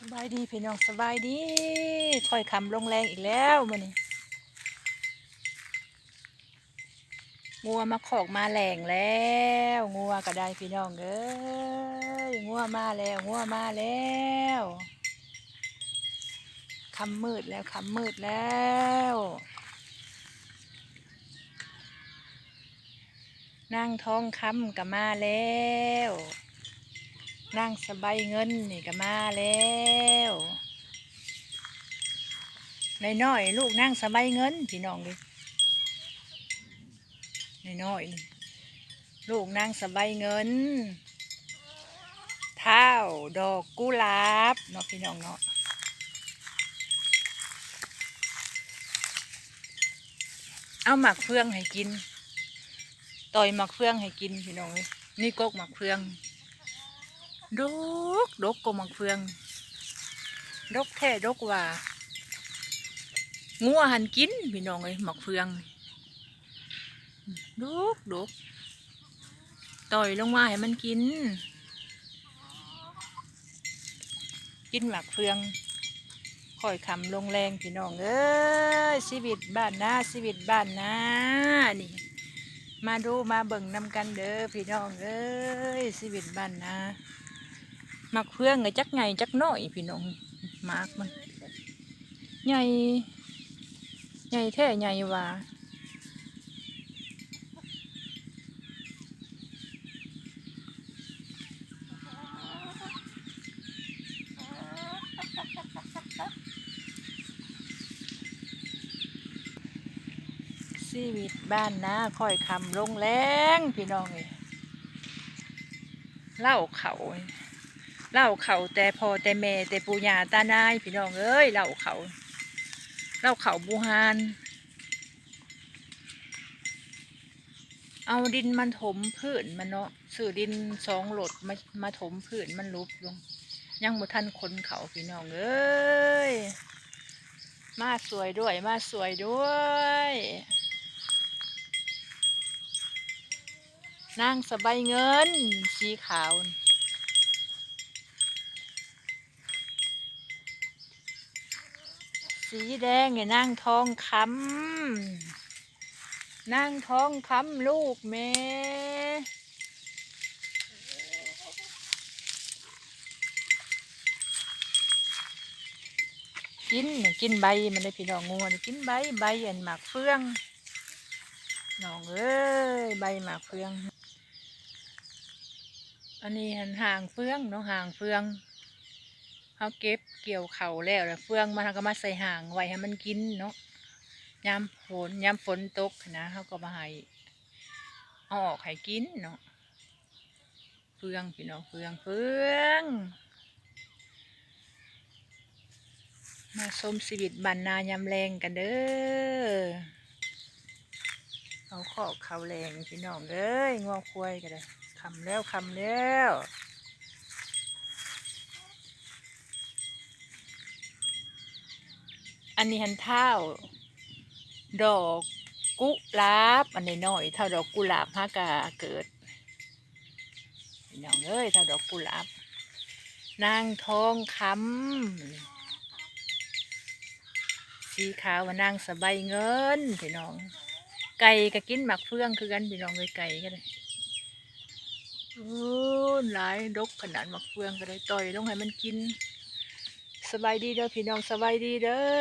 สบายดีพี่น้องสบายดีค่อยคำลงแรงอีกแล้วมื้อนี้งัวมาขอกมาแหลงแล้วงัวก็ได้พี่น้องเอ้ยงัวมาแล้วงัวมาแล้วคำมืดแล้วคำมืดแล้วนั่งท้องคำก็มาแล้ว นั่งสบายเงินนี่ก็มาแล้วน้อยๆลูกนั่งสบายเงินพี่น้องเลยน้อยๆนี่ลูกนั่งสบายเงิน เท้าดอกกุหลาบเนาะพี่น้องเนาะเอาหมักเฟืองให้กิน ต่อยหมักเฟืองให้กินพี่น้องเลยนี่กกหมักเฟือง ดกดกก็หมักเฟืองดกแท้ดกว่างัวหันกินพี่น้องเลยหมักเฟืองดกดกต่อยลงมาให้มันกิน กินหมักเฟืองค่อยคำลงแรงพี่น้องเอ้ยชีวิตบ้านนาชีวิตบ้านนานี่ มาดูมาเบิ่งนำกันเด้อพี่น้องเอ้ยชีวิตบ้านนา มักเฟืองไงจักไงจักน้อยพี่น้องมากมันใหญ่ใหญ่แท้ใหญ่ว่าชีวิตบ้านนาค่อยคำลงแรงพี่น้องเล่าเขา เล่าเขาแต่พอแต่แม่แต่ปู่ย่าตานายพี่น้องเอ้ยเล่าเขาเล่าเขาบูฮานเอาดินมันถมพื้นมันเนาะสื่อดินสองโหลดมามาถมพื้นมันลุบลง ยังบ่ทันคนเขาพี่น้องเอ้ยมาสวยด้วยมาสวยด้วยนางสบายเงินสีขาว สีแดงเนี่ยนั่งทองคำนั่งทองคำลูกแม่กินเนี่ยกินใบมันเลยพี่น้องงัวนี่กินใบใบอันหมากเฟืองน้องเอ้ยใบหมากเฟือง อันนี้หันห่างเฟืองเนาะห่างเฟือง เขาเก็บเกี่ยวเขาวแล้วแล้วเฟืองมันก็มาใส่ห่างไว้ให้มันกินเนาะยามฝนยามฝนตกนะเขาก็มาให้เอาออกให้กินเนาะเฟืองพี่น้องเฟืองเฟืองมาชมชีวิตบรรนายามแรงกันเด้อเอาข้อเขาแรงพี่น้องเอ้ยงอควายกันเลยคำแล้วคำแล้ว อันนี้หันเท้าดอกกุหลาบอันนี้น้อยเท่าดอกกุหลาบฮากาเกิดพี่น้องเอ้ยเท่าดอกกุหลาบนางทองคำสีขาวนางสบายเงินพี่น้อง ไก่ก็กินหมักเฟืองคือกันพี่น้องเลยไก่ก็เลยโอ้หลายดกขนาดหมักเฟืองก็ได้ต่อยลงให้มันกิน สบายดีเด้อพี่น้องสบายดีเด้อ